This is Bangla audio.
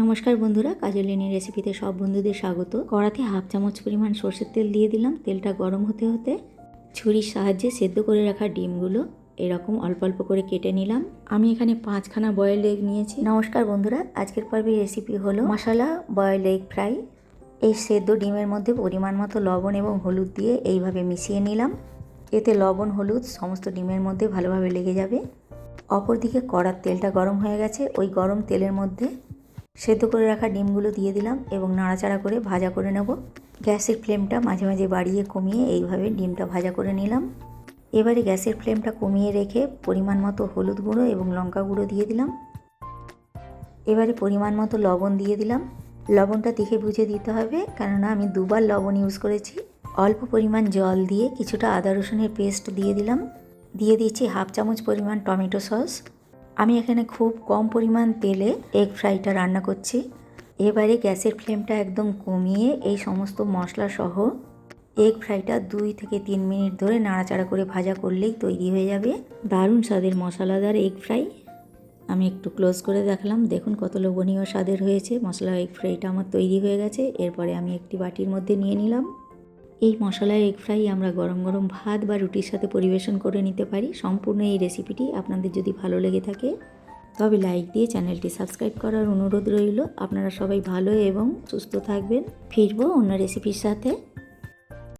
নমস্কার বন্ধুরা কাজলিনী রেসিপিতে সব বন্ধুদের স্বাগত। কড়াতে হাফ চামচ পরিমাণ সর্ষের তেল দিয়ে দিলাম। তেলটা গরম হতে হতে ছুরির সাহায্যে সেদ্ধ করে রাখা ডিমগুলো এরকম অল্প অল্প করে কেটে নিলাম। আমি এখানে পাঁচখানা বয়েল এগ নিয়েছি। নমস্কার বন্ধুরা, আজকের পর্বের রেসিপি হলো মশলা বয়েল এগ ফ্রাই এই সেদ্ধ ডিমের মধ্যে পরিমাণ মতো লবণ এবং হলুদ দিয়ে এইভাবে মিশিয়ে নিলাম। এতে লবণ, হলুদ সমস্ত ডিমের মধ্যে ভালোভাবে লেগে যাবে। অপরদিকে কড়ার তেলটা গরম হয়ে গেছে। ওই গরম তেলের মধ্যে সেদ্ধ করে রাখা ডিমগুলো দিয়ে দিলাম এবং নাড়াচাড়া করে ভাজা করে নেব। গ্যাসের ফ্লেমটা মাঝে মাঝে বাড়িয়ে কমিয়ে এইভাবে ডিমটা ভাজা করে নিলাম। এবারে গ্যাসের ফ্লেমটা কমিয়ে রেখে পরিমাণ মতো হলুদ গুঁড়ো এবং লঙ্কা গুঁড়ো দিয়ে দিলাম। এবারে পরিমাণ মতো লবণ দিয়ে দিলাম। লবণটা দেখে বুঝে দিতে হবে, কেননা আমি দুবার লবণ ইউজ করেছি। অল্প পরিমাণ জল দিয়ে কিছুটা আদা রসুনের পেস্ট দিয়ে দিলাম। দিয়ে দিচ্ছি হাফ চামচ পরিমাণ টমেটো সস। আমি এখানে খুব কম পরিমাণ তেলে এগ ফ্রাইটা রান্না করছি। এবারে গ্যাসের ফ্লেমটা একদম কমিয়ে এই সমস্ত মশলা সহ এগ ফ্রাইটা দুই থেকে তিন মিনিট ধরে নাড়াচাড়া করে ভাজা করলেই তৈরি হয়ে যাবে। দারুণ স্বাদের মশলাদার এগ ফ্রাই আমি একটু ক্লোজ করে দেখলাম। দেখুন কত লোভনীয় স্বাদের হয়েছে। মশলা এগ ফ্রাইটা আমার তৈরি হয়ে গেছে। এরপরে আমি একটি বাটির মধ্যে নিয়ে নিলাম। এই মশলা এগ ফ্রাই আমরা গরম গরম ভাত বা রুটির সাথে পরিবেশন করে নিতে পারি। সম্পূর্ণ এই রেসিপিটি আপনাদের যদি ভালো লেগে থাকে, তবে লাইক দিয়ে চ্যানেলটি সাবস্ক্রাইব করার অনুরোধ রইল। আপনারা সবাই ভালো এবং সুস্থ থাকবেন। ফিরবো অন্য রেসিপির সাথে।